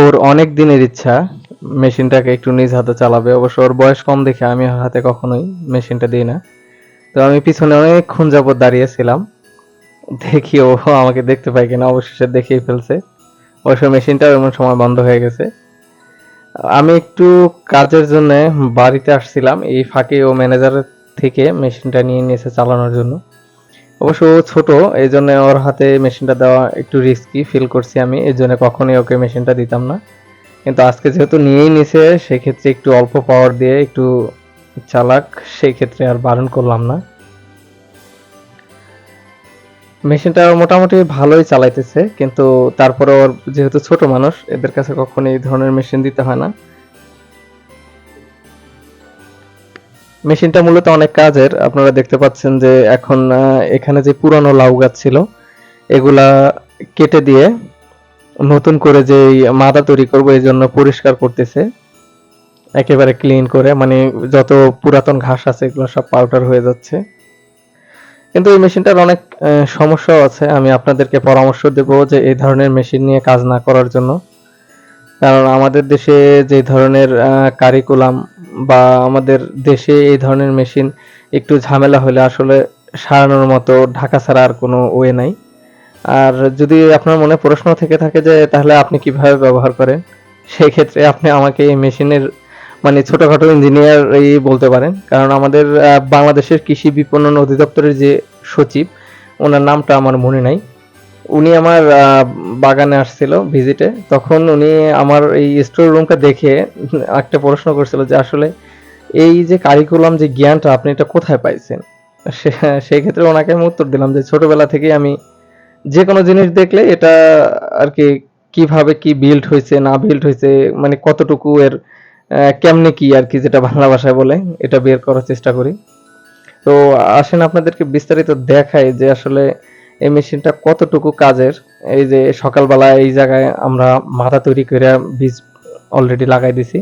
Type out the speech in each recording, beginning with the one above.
ওর অনেক দিনের ইচ্ছা, মেশিনটাকে একটু নিজ হাতে চালাবে। অবশ্য ওর বয়স কম দেখে আমি হাতে কখনোই মেশিনটা দিই না। তো আমি পিছনে অনেকক্ষণ যাবত দাঁড়িয়েছিলাম দেখি ও আমাকে দেখতে পাই কিনা, অবশেষে দেখেই ফেলছে। অবশ্য মেশিনটাও এমন সময় বন্ধ হয়ে গেছে। আমি একটু কাজের জন্য বাড়িতে আসছিলাম। এই ফাঁকে ও ম্যানেজারের থেকে মেশিনটা নিয়ে নিয়েছে চালানোর জন্য। অবশ্য ছোট এই জন্য ওর হাতে মেশিনটা দেওয়া একটু রিস্কি ফিল করছি আমি এই জন্য কখনোই ওকে মেশিনটা দিতাম না। কিন্তু আজকে যেহেতু নিয়েই নিছে, সেক্ষেত্রে একটু অল্প পাওয়ার দিয়ে একটু চালাক সেই ক্ষেত্রে আর বারণ করলাম না। মেশিনটা মোটামুটি ভালোই চালাইতেছে, কিন্তু তারপরে ওর যেহেতু ছোট মানুষ, এদের কাছে কখনো এই ধরনের মেশিন দিতে হয় না। মেশিনটা মূলত অনেক কাজের। আপনারা দেখতে পাচ্ছেন যে এখন এখানে যে পুরানো লাউ গাছ ছিল, এগুলা কেটে দিয়ে নতুন করে যে মাদা তৈরি করব, এই জন্য পরিষ্কার করতেছে। একেবারে ক্লিন করে মানে যত পুরাতন ঘাস আছে, এগুলো সব পাউডার হয়ে যাচ্ছে। কিন্তু এই মেশিনটার অনেক সমস্যাও আছে। আমি আপনাদেরকে পরামর্শ দেব যে এই ধরনের মেশিন নিয়ে কাজ না করার জন্য। কারণ আমাদের দেশে যে ধরনের কারিকুলাম বা আমাদের দেশে এই ধরনের মেশিন একটু ঝামেলা হলে আসলে সারানোর মতো ঢাকা ছাড়া আর কোনো ওয়ে নাই। আর যদি আপনার মনে প্রশ্ন থেকে থাকে যে তাহলে আপনি কীভাবে ব্যবহার করেন সেই ক্ষেত্রে আপনি আমাকে এই মেশিনের মানে ছোটখাটো ইঞ্জিনিয়ার বলতে পারেন। কারণ আমাদের বাংলাদেশের কৃষি বিপণন অধিদপ্তরের যে সচিব, ওনার নামটা আমার মনে নাই। উনি আমার বাগানে আসছিল ভিজিটে। তখন উনি আমার এই স্টোর রুমটা দেখে একটা প্রশ্ন করছিল যে আসলে এই যে কারিকুলাম যে জ্ঞানটা আপনি এটা কোথায় পাইছেন? সেই ক্ষেত্রে ওনাকে আমি উত্তর দিলাম যে ছোটবেলা থেকেই আমি যে কোনো জিনিস দেখলে এটা আর কি কীভাবে কি বিল্ড হয়েছে, না বিল্ড হয়েছে মানে কতটুকু এর কেমনে কি আর কি যেটা বাংলা ভাষায় বলে, এটা বের করার চেষ্টা করি। তো আসেন আপনাদেরকে বিস্তারিত দেখাই যে আসলে এই মেশিনটা কতটুকু কাজের? এই যে সকালবেলা এই জায়গায় আমরা মাথা তৈরি করে বীজ অলরেডি লাগাই দিছি।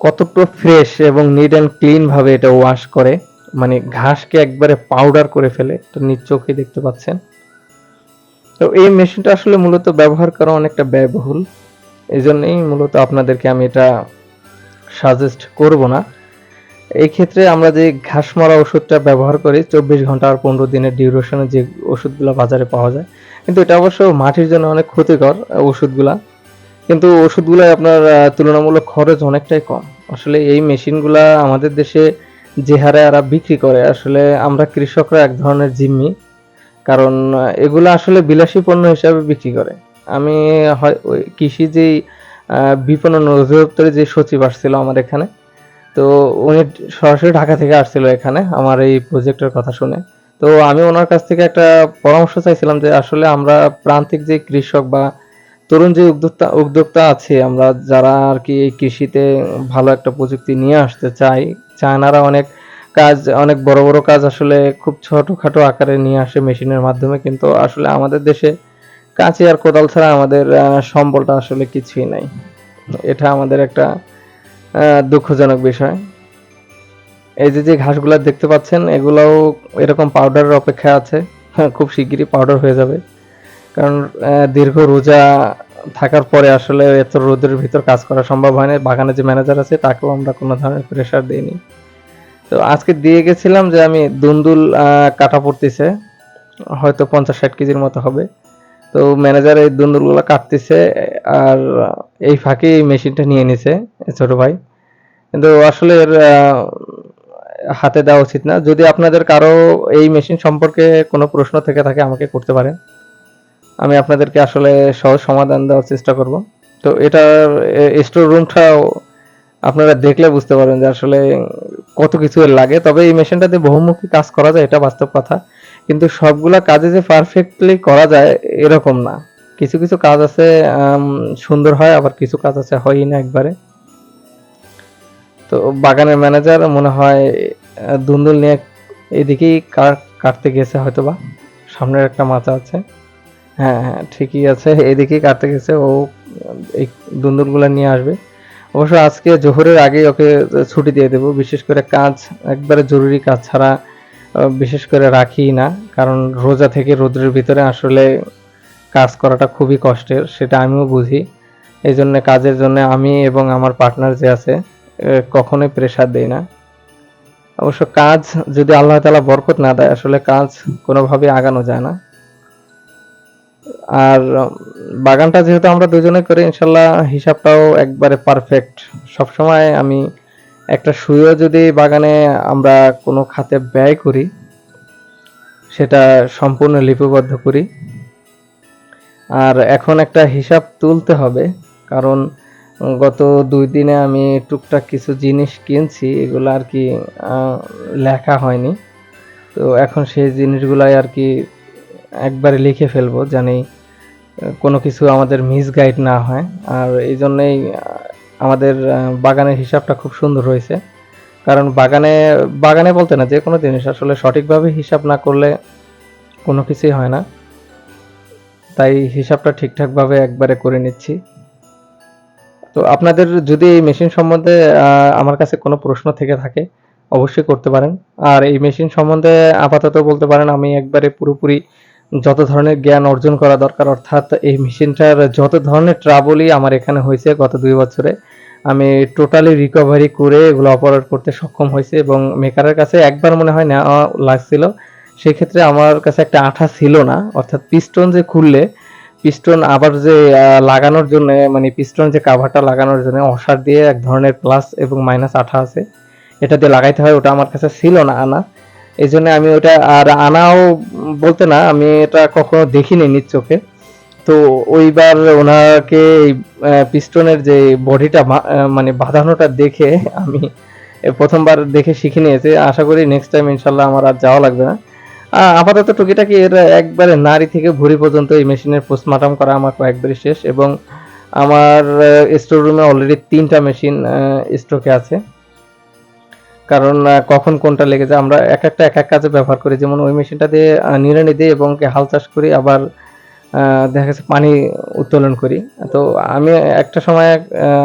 কতটুকু ফ্রেশ এবং নিট অ্যান্ড ক্লিন ভাবে এটা ওয়াশ করে মানে ঘাসকে একবারে পাউডার করে ফেলে তো নিজ চোখে দেখতে পাচ্ছেন। তো এই মেশিনটা আসলে মূলত ব্যবহার করা অনেকটা ব্যয়বহুল। এই জন্যই মূলত আপনাদেরকে আমি এটা সাজেস্ট করব না। এই ক্ষেত্রে আমরা যে ঘাস মারা ওষুধটা ব্যবহার করি, চব্বিশ ঘণ্টা আর পনেরো দিনের ডিউরেশনে যে ওষুধগুলো বাজারে পাওয়া যায়। কিন্তু এটা অবশ্য মাটির জন্য অনেক ক্ষতিকর ওষুধগুলা। কিন্তু ওষুধগুলো আপনার তুলনামূলক খরচ অনেকটাই কম। আসলে এই মেশিনগুলা আমাদের দেশে যে হারে এরা বিক্রি করে, আসলে আমরা কৃষকরা এক ধরনের জিম্মি। কারণ এগুলো আসলে বিলাসী পণ্য হিসাবে বিক্রি করে। আমি হয় কৃষি যেই বিপণন অধিদপ্তরে যে সচিব আসছিল আমার এখানে তো উনি সরাসরি ঢাকা থেকে আসছিল এখানে আমার এই প্রজেক্টের কথা শুনে। তো আমি ওনার কাছ থেকে একটা পরামর্শ চাইছিলাম যে আসলে আমরা প্রান্তিক যে কৃষক বা তরুণ যে উদ্যোক্তা উদ্যোক্তা আছে, আমরা যারা আর কি কৃষিতে ভালো একটা প্রযুক্তি নিয়ে আসতে চাই, চায়নারা অনেক কাজ, অনেক বড় বড় কাজ আসলে খুব ছোটখাটো আকারে নিয়ে আসে মেশিনের মাধ্যমে, কিন্তু আসলে আমাদের দেশে কাঁচি আর কোদাল ছাড়া আমাদের সম্বলটা আসলে কিছুই নাই। এটা আমাদের একটা দুঃখজনক বিষয়। এই যে যে ঘাসগুলা দেখতে পাচ্ছেন, এগুলাও এরকম পাউডারের অপেক্ষা আছে। খুব শিগগিরই পাউডার হয়ে যাবে। কারণ দীর্ঘ রোজা থাকার পরে আসলে এত রোদের ভিতর কাজ করা সম্ভব হয় না। বাগানে যে ম্যানেজার আছে, তাকেও আমরা কোনো ধরনের প্রেশার দিইনি। তো আজকে দিয়ে গেছিলাম যে আমি দুন্দুল কাটা পড়তেছে। হয়তো পঞ্চাশ ষাট কেজির মতো হবে। তো ম্যানেজার এই দুন্দুলগুলো কাটতেছে, আর এই ফাঁকে এই মেশিনটা নিয়ে নিছে ছোট ভাই। কিন্তু আসলে এর হাতে দেওয়া উচিত না। যদি আপনাদের কারও এই মেশিন সম্পর্কে কোনো প্রশ্ন থেকে থাকে, আমাকে করতে পারেন। আমি আপনাদেরকে আসলে সহজ সমাধান দেওয়ার চেষ্টা করব। তো এটার স্টোর রুমটাও আপনারা দেখলে বুঝতে পারবেন যে আসলে কত কিছু লাগে। তবে এই মেশিনটাতে বহুমুখী কাজ করা যায়, এটা বাস্তব কথা। কিন্তু সবগুলা কাজে যে পারফেক্টলি করা যায়, এরকম না। কিছু কিছু কাজ আছে সুন্দর হয়, আবার কিছু কাজ আছে হয়ই না একবারে। তো বাগানের ম্যানেজার মনে হয় দুন্দুল নিয়ে এদিকেই কাট- কাটতে গেছে হয়তোবা। সামনের একটা মাচা আছে। হ্যাঁ হ্যাঁ ঠিকই আছে, এদিকেই কাটতে গেছে, ও, এই দুন্দুলগুলো নিয়ে আসবে। অবশ্য আজকে জোহরের আগেই ওকে ছুটি দিয়ে দেবো। বিশেষ করে কাজ একবারে জরুরি কাজ ছাড়া বিশেষ করে রাখি না, কারণ রোজা থেকে রোদ্রের ভিতরে আসলে কাজ করাটা খুবই কষ্টের, সেটা আমিও বুঝি। এই জন্য কাজের জন্য আমি এবং আমার পার্টনার যে আছে কখনোই প্রেসার দেই না। অবশ্য কাজ যদি আল্লাহ তাআলা বরকত না দেয়, আসলে কাজ কোনোভাবে আগানো যায় না। আর, বাগানটা যেহেতু আমরা দুজনে করি ইনশাল্লাহ হিসাবটাও একবারে পারফেক্ট সবসময় আমি একটা সুইও যদি বাগানে আমরা কোনো খাতে ব্যয় করি, সেটা সম্পূর্ণ লিপিবদ্ধ করি। আর এখন একটা হিসাব তুলতে হবে, কারণ গত দুই দিনে আমি টুকটাক কিছু জিনিস কিনছি, এগুলো আর কি লেখা হয়নি। তো এখন সেই জিনিসগুলাই আর কি একবারে লিখে ফেলব, জানি কোনো কিছু আমাদের মিস গাইড না হয়। আর এই জন্যেই আমাদের বাগানের হিসাবটা খুব সুন্দর হয়েছে। কারণ বাগানে বাগানে বলতে না, যে কোনো জিনিস আসলে সঠিকভাবে হিসাব না করলে কোনো কিছুই হয় না। তাই হিসাবটা ঠিকঠাকভাবে একবারে করে নিচ্ছি। তো আপনাদের যদি এই মেশিন সম্বন্ধে আমার কাছে কোনো প্রশ্ন থেকে থাকে, অবশ্যই করতে পারেন। আর এই মেশিন সম্বন্ধে আপাতত বলতে পারেন, আমি একবারে পুরোপুরি যত ধরনের জ্ঞান অর্জন করা দরকার, অর্থাৎ এই মেশিনটার যত ধরনের ট্রাবলই আমার এখানে হয়েছে গত দুই বছরে, আমি টোটালি রিকভারি করে এগুলো অপারেট করতে সক্ষম হয়েছে এবং মেকারের কাছে একবার মনে হয় নেওয়া লাগছিল। সেই ক্ষেত্রে আমার কাছে একটা আঠা ছিল না, অর্থাৎ পিস্টন যে খুললে পিস্টন আবার যে লাগানোর জন্য মানে পিস্টন যে কাভারটা লাগানোর জন্য অসার দিয়ে এক ধরনের প্লাস এবং মাইনাস আঠা আছে। এটা দিয়ে লাগাইতে হয়, ওটা আমার কাছে ছিল না আনা। এই জন্য আমি ওটা আর আনাও বলতে না, আমি এটা কখনো দেখিনি নিজ চোখে। তো ওইবার ওনাকে পিস্টনের যে বডিটা মানে বাঁধানোটা দেখে আমি প্রথমবার দেখে শিখে নিয়েছি। আশা করি নেক্সট টাইম ইনশাল্লাহ আমার আর যাওয়া লাগবে না। আপাতত টুকিটাকি এর একবারে নারী থেকে ভুঁড়ি পর্যন্ত এই মেশিনের পোস্টমার্টম করা আমার কয়েকবারই শেষ এবং আমার স্টোর রুমে অলরেডি তিনটা মেশিন স্টকে আছে। কারণ কখন কোনটা লেগে যায়, আমরা এক একটা এক এক কাজে ব্যবহার করি। যেমন ওই মেশিনটা দিয়ে নিড়ানি দিই এবং হাল চাষ করি, আবার দেখা গেছে পানি উত্তোলন করি। তো আমি একটা সময়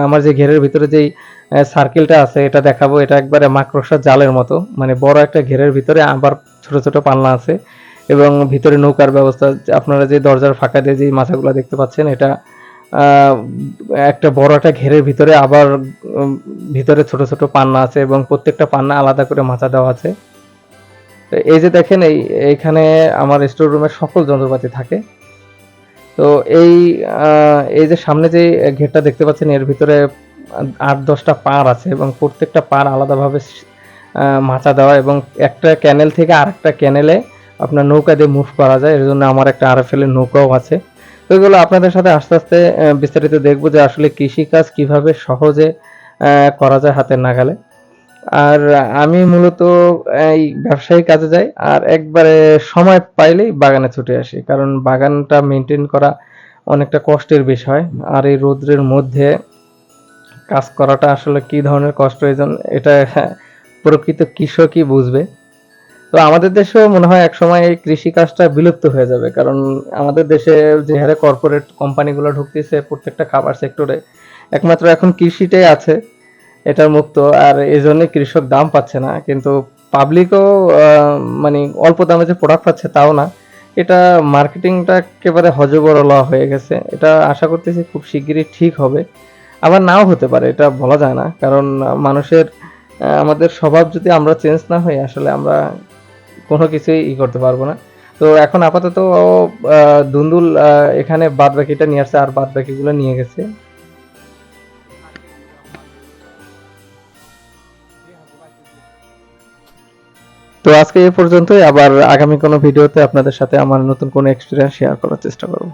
আমার যে ঘেরের ভিতরে যেই সার্কেলটা আছে, এটা দেখাবো। এটা একবারে মাকড়সার জালের মতো। মানে বড় একটা ঘেরের ভিতরে আবার ছোট ছোট পাল্লা আছে এবং ভিতরে নৌকার ব্যবস্থা আপনারা যে দরজার ফাঁকা দিয়ে যে মাথাগুলো দেখতে পাচ্ছেন, এটা একটা বড় একটা ঘেরের ভিতরে আবার ভিতরে ছোট ছোট পান্না আছে এবং প্রত্যেকটা পান্না আলাদা করে মাথা দেওয়া আছে। তো এই যে দেখেন, এই, এইখানে আমার স্টোর রুমে সকল যন্ত্রপাতি থাকে। তো এই এই যে সামনে যে ঘেরটা দেখতে পাচ্ছেন, এর ভিতরে আট দশটা পার আছে এবং প্রত্যেকটা পার আলাদাভাবে মাচা দেওয়া এবং একটা ক্যানেল থেকে আরেকটা ক্যানেলে আপনার নৌকা দিয়ে মুভ করা যায়। এর জন্য আমার একটা আরএফএল এর নৌকাও আছে। তো এগুলো আপনাদের সাথে আস্তে আস্তে বিস্তারিত দেখব যে আসলে কৃষিকাজ কীভাবে সহজে করা যায় হাতের নাগালে। আর আমি মূলত এই ব্যবসায়িক কাজে যাই, আর একবারে সময় পাইলেই বাগানে ছুটে আসি, কারণ বাগানটা মেনটেন করা অনেকটা কষ্টের বিষয়। আর এই রৌদ্রের মধ্যে কাজ করাটা আসলে কি ধরনের কষ্ট, এই এটা প্রকৃত কৃষকই বুঝবে। তো আমাদের দেশেও মনে হয় এক সময় এই কৃষি কাজটা বিলুপ্ত হয়ে যাবে। কারণ আমাদের দেশে যে হারে কর্পোরেট কোম্পানিগুলো ঢুকতেছে প্রত্যেকটা খাবার সেক্টরে একমাত্র এখন কৃষিটাই আছে, এটার মুক্ত। আর এই জন্য কৃষক দাম পাচ্ছে না, কিন্তু পাবলিকও মানে অল্প দামে যে প্রোডাক্ট পাচ্ছে তাও না। এটা মার্কেটিংটা একেবারে হজবরলা হয়ে গেছে। এটা আশা করতেছি খুব শিগগিরই ঠিক হবে। আবার নাও হতে পারে, এটা বলা যায় না। কারণ মানুষের আমাদের স্বভাব যদি আমরা চেঞ্জ না হই, আসলে আমরা কোনো কিছুই ই করতে পারব না। তো এখন আপাতত দুন্দুল এখানে বাদ বাকিটা নিয়ে আসছে, আর বাদ বাকিগুলো নিয়ে গেছে। তো আজকে এই পর্যন্তই, আবার আগামী কোনো ভিডিওতে আপনাদের সাথে আমার নতুন কোনো এক্সপিরিয়েন্স শেয়ার করার চেষ্টা করব।